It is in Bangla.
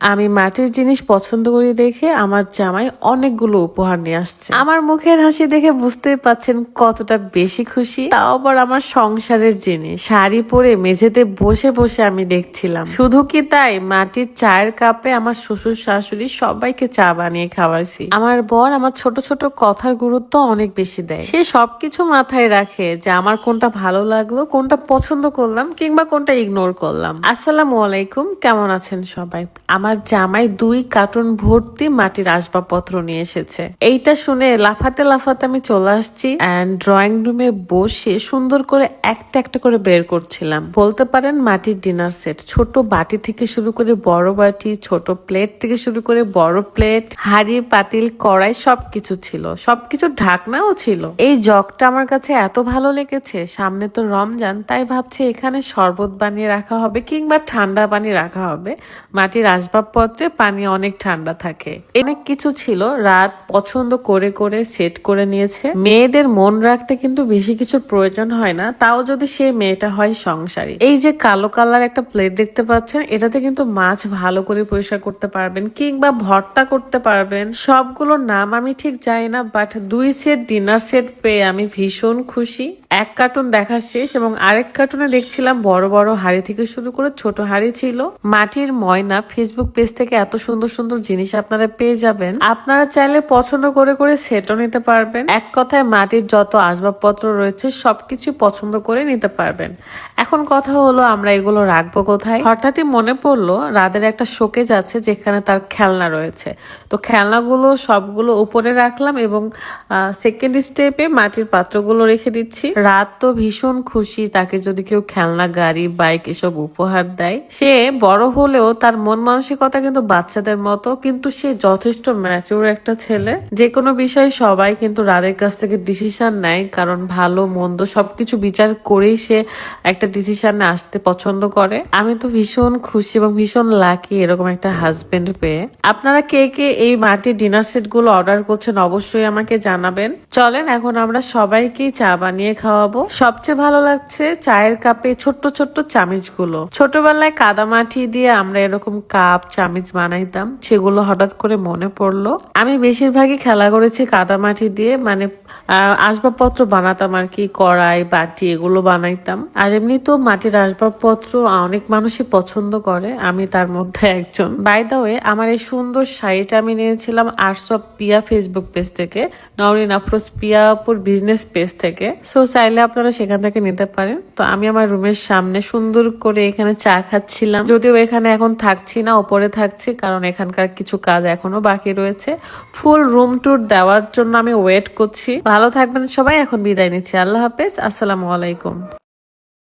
আমি মাটির জিনিস পছন্দ করি দেখে আমার জামাই অনেকগুলো উপহার নিয়ে আসছে। আমার মুখের হাসি দেখে বুঝতেই পাচ্ছেন কতটা বেশি খুশি। তাও আবার আমার সংসারের জিনিস। শাড়ি পরে মেঝেতে বসে বসে আমি দেখছিলাম। শুধু কি তাই? মাটির চায়ের কাপে আমার শ্বশুর শাশুড়ি সবাইকে চা বানিয়ে খাওয়াইছি। আমার বর আমার ছোট ছোট কথার গুরুত্ব অনেক বেশি দেয়। সে সবকিছু মাথায় রাখে যে আমার কোনটা ভালো লাগল, কোনটা পছন্দ করলাম কিংবা কোনটা ইগনোর করলাম। আসসালামু আলাইকুম, কেমন আছেন সবাই? আমার জামাই দুই কার্টুন ভর্তি মাটির আসবাবপত্র নিয়ে এসেছে। এইটা শুনে লাফাতে লাফাতে আমি চলে আসছি অ্যান্ড ড্রয়িং রুমে বসে সুন্দর করে একটা একটা করে বের করছিলাম। বলতে পারেন মাটির ডিনার সেট ছোট বাটি থেকে শুরু করে বড় বাটি, ছোট প্লেট থেকে শুরু করে বড় প্লেট হাড়ি, পাতিল, কড়াই সবকিছু ছিল। সবকিছু ঢাকনাও ছিল। এই জগটা আমার কাছে এত ভালো লেগেছে, সামনে তো রমজান, তাই ভাবছি এখানে শরবত বানিয়ে রাখা হবে কিংবা ঠান্ডা পানি রাখা হবে। মাটির আসবাবপত্রে পানি অনেক ঠান্ডা থাকে। অনেক কিছু ছিল, রাত পছন্দ করে করে সেট করে নিয়েছে। মেয়েদের মন রাখতে কিন্তু বেশি কিছুর প্রয়োজন হয় না, তাও যদি সে মেয়েটা হয় সংসারী। এই যে কালো কালার একটা প্লেট দেখতে পাচ্ছেন, এটাতে কিন্তু মাছ ভালো করে পরিষ্কার করতে পারবেন কিংবা ভর্তা করতে পারবেন। সবগুলোর নাম আমি ঠিক জানি না বাট দুই সেট ডিনার সেট পেয়ে আমি ভীষণ খুশি। এক কার্টুন দেখা শেষ এবং আরেক কার্টুনে দেখছিলাম বড় বড় হাড়ি থেকে শুরু করে ছোট হাড়ি ছিল। মাটির ময়না ফেসবুক পেজ থেকে এত সুন্দর সুন্দর জিনিস আপনারা পেয়ে যাবেন। আপনারা চাইলে পছন্দ করে করে সেটও নিতে পারবেন। এক কথায় মাটির যত আসবাবপত্র রয়েছে সবকিছু পছন্দ করে নিতে পারবেন। এখন কথা হলো আমরা এগুলো রাখব কোথায়? হঠাৎই মনে পড়ল রাদের একটা শোকেজ আছে যেখানে তার খেলনা রয়েছে। তো খেলনাগুলো সবগুলো উপরে রাখলাম এবং সেকেন্ড স্টেপে মাটির পাত্রগুলো রেখে দিচ্ছি। রাত তো ভীষণ খুশি, তাকে যদি কেউ খেলনা, গাড়ি, বাইক এসব উপহার দেয়। সে বড় হলেও তার মন মানসিকতা কিন্তু বাচ্চাদের মতো, কিন্তু সে যথেষ্ট ম্যাচিউর একটা ছেলে। যে কোনো বিষয়ে সবাই কিন্তু রাদের কাছ থেকে ডিসিশন নেয়, কারণ ভালো, মন্দ সবকিছু বিচার করেই সে একটা ডিসিশনে আসতে পছন্দ করে। আমি তো ভীষণ খুশি এবং ভীষণ লাকি এরকম একটা হাজবেন্ড পেয়ে। আপনারা কে কে এই মাটির ডিনার সেটগুলো অর্ডার করছেন অবশ্যই আমাকে জানাবেন। চলেন, এখন আমরা সবাইকেই চা বানিয়ে খাওয়াবো। সবচেয়ে ভালো লাগছে চায়ের কাপে ছোট্ট ছোট্ট চামিচগুলো ছোটবেলায় কাদামাটি দিয়ে আমরা এরকম কাপ, চামিচ বানাইতাম, সেগুলো হঠাৎ করে মনে পড়ল। আমি বেশিরভাগই খেলা করেছি কাদামাটি দিয়ে মানে আসবাবপত্র বানাতাম আর কি, কড়াই, বাটি, এগুলো বানাইতাম। আর এমনি তো মাটির আসবাবপত্র অনেক মানুষই পছন্দ করে, আমি তার মধ্যে একজন। বাই দা ওয়ে আমার এই সুন্দর শাড়িটা আমি নিয়েছিলাম arts of Pia Facebook page থেকে নরিন আফরোজ পিয়াপুর বিজনেস পেজ থেকে। সো চাইলে আপনারা সেখান থেকে নিতে পারেন। তো আমি আমার রুমের সামনে সুন্দর করে এখানে চা খাচ্ছিলাম। যদিও এখানে এখন থাকছি না, ওপরে থাকছি, কারণ এখানকার কিছু কাজ এখনও বাকি রয়েছে। ফুল রুম ট্যুর দেওয়ার জন্য আমি ওয়েট করছি। ভালো থাকবেন সবাই, এখন বিদায় নিচ্ছি। আল্লাহ হাফেজ, আসসালামু আলাইকুম।